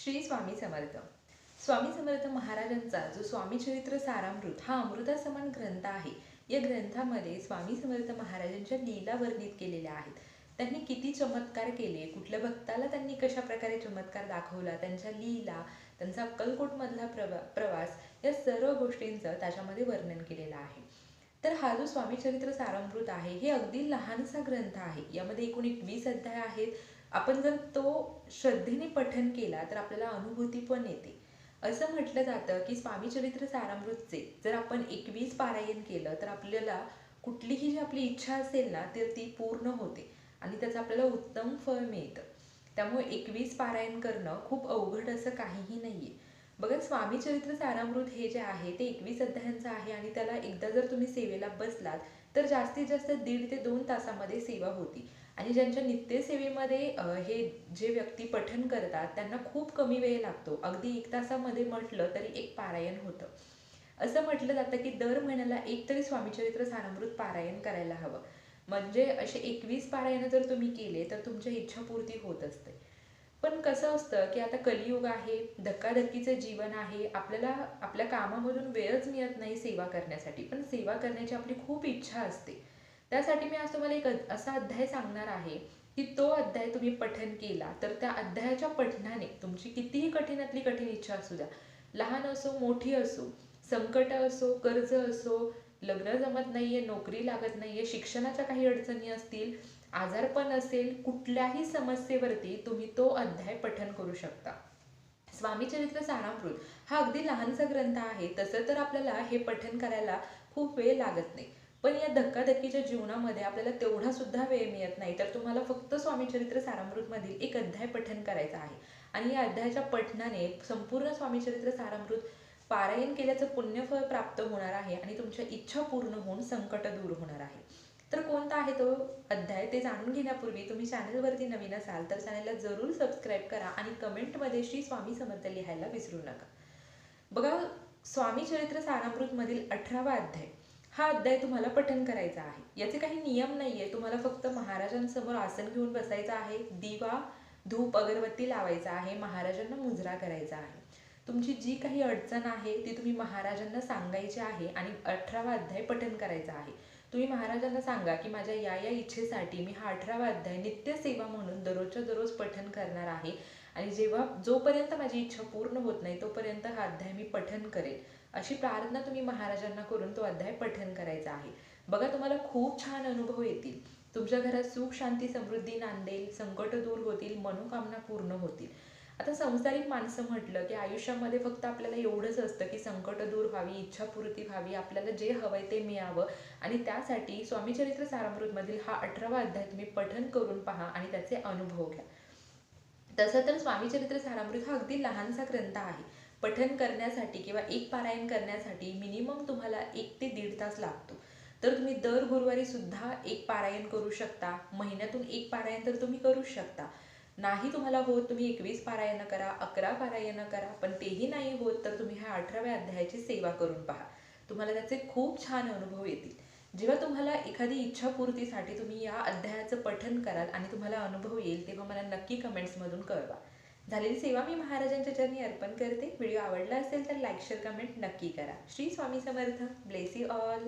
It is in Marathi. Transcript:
श्री स्वामी समर्थ. स्वामी समर्थ महाराजांचा जो स्वामी चरित्र सारामृत हा अमृतासमान ग्रंथ आहे. या ग्रंथामध्ये स्वामी समर्थ महाराजांच्या लीला वर्णित केलेल्या आहेत. त्यांनी किती चमत्कार केले कुठल्या भक्ताला त्यांनी कशा प्रकारे चमत्कार दाखवला त्यांच्या लीला त्यांचा अक्कलकोटमधला प्रवा प्रवास या सर्व गोष्टींचं त्याच्यामध्ये वर्णन केलेलं आहे. तर हा जो स्वामी चरित्र सारामृत आहे हे अगदी लहानसा ग्रंथ आहे. यामध्ये एकूण एकवीस अध्याय आहेत. आपण जर तो श्रद्धेने पठन केला तर आपल्याला अनुभूती पण येते. असं म्हटलं जातं की स्वामी चरित्र सारामृतचे जर आपण एकवीस पारायण केलं तर आपल्याला कुठलीही जी आपली इच्छा असेल ना तर ती पूर्ण होते आणि त्याचं आपल्याला उत्तम फळ मिळतं. त्यामुळे एकवीस पारायण करणं खूप अवघड असं काहीही नाही आहे बघा स्वामी चरित्र सारामृत हे जे आहे ते एकवीस अध्यायांचं आहे आणि त्याला एकदा जर तुम्ही सेवेला बसलात तर जास्तीत जास्त दीड ते दोन तासामध्ये सेवा होती. आणि ज्यांच्या नित्यसेवेमध्ये हे जे व्यक्ती पठन करतात त्यांना खूप कमी वेळ लागतो. अगदी एक तासामध्ये म्हटलं तरी एक पारायण होतं. असं म्हटलं जातं की दर महिन्याला एक तरी स्वामीचरित्र सारामृत पारायण करायला हवं. म्हणजे असे एकवीस पारायण जर तुम्ही केले तर तुमच्या इच्छापूर्ती होत असते. पण कसं असतं की आता कलियुग आहे धक्काधक्कीचं जीवन आहे आपल्याला आपल्या कामामधून वेळच मिळत नाही सेवा करण्यासाठी. पण सेवा करण्याची आपली खूप इच्छा असते. त्यासाठी मी आज तुम्हाला एक असा अध्याय सांगणार आहे की तो अध्याय तुम्ही पठन केला तर त्या अध्यायाच्या पठनाने तुमची कितीही कठीणातली कठीण इच्छा असू द्या लहान असो मोठी असो संकट असो कर्ज असो लग्न जमत नाहीये नोकरी लागत नाहीये शिक्षणाच्या काही अडचणी असतील आजारपण असेल कुठल्याही समस्येवरती तुम्ही तो अध्याय पठन करू शकता. स्वामी चरित्र सारामृत हा अगदी लहानसा ग्रंथ आहे तसं तर आपल्याला हे पठन करायला खूप वेळ लागत नाही. पण या धक्काधक्कीच्या जीवनामध्ये आपल्याला तेवढा सुद्धा वेळ मिळत नाही. तर तुम्हाला फक्त स्वामीचरित्र सारामृतमधील एक अध्याय पठन करायचा आहे. आणि या अध्यायाच्या पठनाने संपूर्ण स्वामीचरित्र सारामृत पारायण केल्याचं पुण्यफळ प्राप्त होणार आहे आणि तुमच्या इच्छा पूर्ण होऊन संकट दूर होणार आहे. तर कोणता आहे तो अध्याय? ते जाणून घेण्यापूर्वी तुम्ही चॅनलवरती नवीन असाल तर चॅनलला जरूर सबस्क्राईब करा आणि कमेंटमध्ये श्री स्वामी समर्थ लिहायला विसरू नका. बघा स्वामी चरित्र सारामृतमधील अठरावा अध्याय. हा अध्याय तुम्हाला पठन करायचा आहे. याचे काही नियम नाही आहे तुम्हाला फक्त महाराजांसमोर आसन घेऊन बसायचं आहे. दिवा धूप अगरबत्ती लावायचा आहे. महाराजांना मुजरा करायचा आहे. तुमची जी काही अडचण आहे ती तुम्ही महाराजांना सांगायची आहे आणि अठरावा अध्याय पठन करायचा आहे. तुम्ही महाराजांना सांगा की माझ्या या या इच्छेसाठी मी हा अठरावा अध्याय नित्यसेवा म्हणून दररोजच्या दररोज पठन करणार आहे. आणि जेव्हा जोपर्यंत माझी इच्छा पूर्ण होत नाही तोपर्यंत हा अध्याय मी पठन करेल अशी प्रार्थना तुम्ही महाराजांना करून तो अध्याय पठन करायचा आहे. बघा तुम्हाला खूप छान अनुभव येतील. तुमच्या घरात सुख शांती समृद्धी नांदेल संकट दूर होतील मनोकामना पूर्ण होतील. आता संसारिक माणसं म्हटलं की आयुष्यामध्ये फक्त आपल्याला एवढंच असतं की संकट दूर व्हावी इच्छापूर्ती व्हावी आपल्याला जे हवंय ते मिळावं. आणि त्यासाठी स्वामीचरित्र सारामृतमधील हा अठरावा अध्याय तुम्ही पठन करून पहा आणि त्याचे अनुभव घ्या. तसं तर स्वामीचरित्र सारामृत हा अगदी लहानसा ग्रंथ आहे. पठन करण्यासाठी किंवा एक पारायण करण्यासाठी मिनिमम तुम्हाला एक ते दीड तास लागतो. तर तुम्ही दर गुरुवारी सुद्धा एक पारायण करू शकता. महिन्यातून एक पारायण तर तुम्ही करू शकता. नाही तुम्हाला होत तुम्ही एकवीस पारायण करा अकरा पारायण करा पण तेही नाही होत तर तुम्ही ह्या अठराव्या अध्यायाची सेवा करून पहा. तुम्हाला त्याचे खूप छान अनुभव येतील. जेव्हा तुम्हाला एखादी इच्छापूर्तीसाठी तुम्ही या अध्यायाचं पठन कराल आणि तुम्हाला अनुभव येईल तेव्हा मला नक्की कमेंट्समधून कळवा. झालेली सेवा मी महाराजांच्या चरणी अर्पण करते. व्हिडिओ आवडला असेल तर लाईक शेअर कमेंट नक्की करा. Shri Swami Samarth. Bless you all